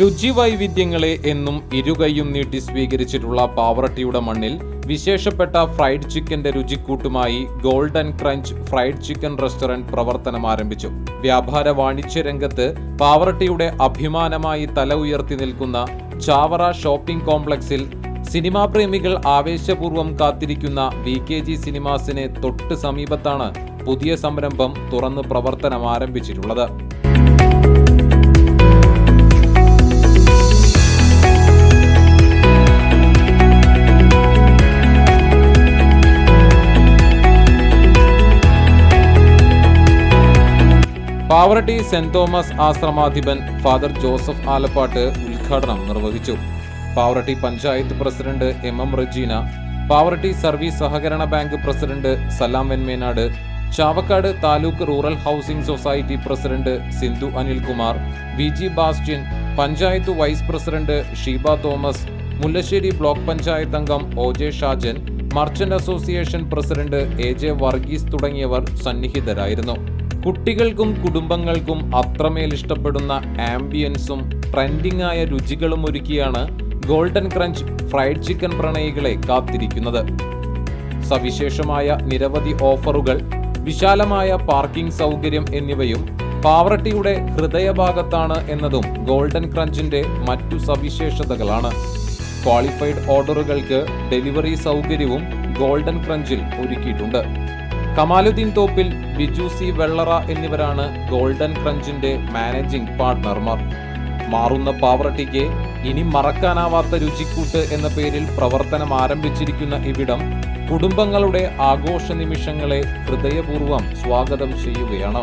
രുചിവൈവിധ്യങ്ങളെ എന്നും ഇരുകൈയും നീട്ടി സ്വീകരിച്ചിട്ടുള്ള പാവറട്ടിയുടെ മണ്ണിൽ വിശേഷപ്പെട്ട ഫ്രൈഡ് ചിക്കന്റെ രുചിക്കൂട്ടുമായി Golden Crunch fried chicken restaurant പ്രവർത്തനം ആരംഭിച്ചു. വ്യാപാര വാണിജ്യ രംഗത്ത് പാവറട്ടിയുടെ അഭിമാനമായി തല ഉയർത്തി നിൽക്കുന്ന ചാവറ ഷോപ്പിംഗ് കോംപ്ലക്സിൽ സിനിമാ പ്രേമികൾ ആവേശപൂർവം കാത്തിരിക്കുന്ന വി കെ ജി സിനിമാസിന് തൊട്ട് സമീപത്താണ് പുതിയ സംരംഭം തുറന്ന് പ്രവർത്തനം ആരംഭിച്ചിട്ടുള്ളത്. പാവറട്ടി സെന്റ് തോമസ് ആശ്രമാധിപൻ ഫാദർ ജോസഫ് ആലപ്പാട്ട് ഉദ്ഘാടനം നിർവഹിച്ചു. Pavaratty panchayat president M M Regina Pavaratty service സഹകരണ bank president Salam Venmenad Chavakkad taluk rural housing society president Sindhu Anilkumar V G Bastian panchayat vice president Sheeba Thomas Mullassery block panchayat അംഗം O J Shajan merchant association president A J Varghese തുടങ്ങിയവർ സന്നിഹിതരായിരുന്നു. കുട്ടികൾക്കും കുടുംബങ്ങൾക്കും അത്രമേൽ ഇഷ്ടപ്പെടുന്ന ആംബിയൻസും trending ആയ രുചികളും ഒരുക്കിയാണ് ഗോൾഡൻ ക്രഞ്ച് ഫ്രൈഡ് ചിക്കൻ പ്രണയികളെ കാത്തിരിക്കുന്നത്. സവിശേഷമായ നിരവധി ഓഫറുകൾ വിശാലമായ പാർക്കിംഗ് സൗകര്യം എന്നിവയും പാവറട്ടിയുടെ ഹൃദയഭാഗത്താണ് എന്നതും ഗോൾഡൻ ക്രഞ്ചിന്റെ മറ്റു സവിശേഷതകളാണ്. ക്വാളിഫൈഡ് ഓർഡറുകൾക്ക് ഡെലിവറി സൗകര്യവും ഗോൾഡൻ ക്രഞ്ചിൽ ഒരുക്കിയിട്ടുണ്ട്. കമാലുദ്ദീൻ തോപ്പിൽ ബിജു സി വെള്ളറ എന്നിവരാണ് ഗോൾഡൻ ക്രഞ്ചിന്റെ മാനേജിംഗ് പാർട്ട്ണർമാർ. മാറുന്ന പാവറട്ടിക്ക് ഇനി മറക്കാനാവാത്ത രുചിക്കൂട്ട് എന്ന പേരിൽ പ്രവർത്തനം ആരംഭിച്ചിരിക്കുന്ന ഇവിടം കുടുംബങ്ങളുടെ ആഘോഷ നിമിഷങ്ങളെ ഹൃദയപൂർവം സ്വാഗതം ചെയ്യുകയാണ്.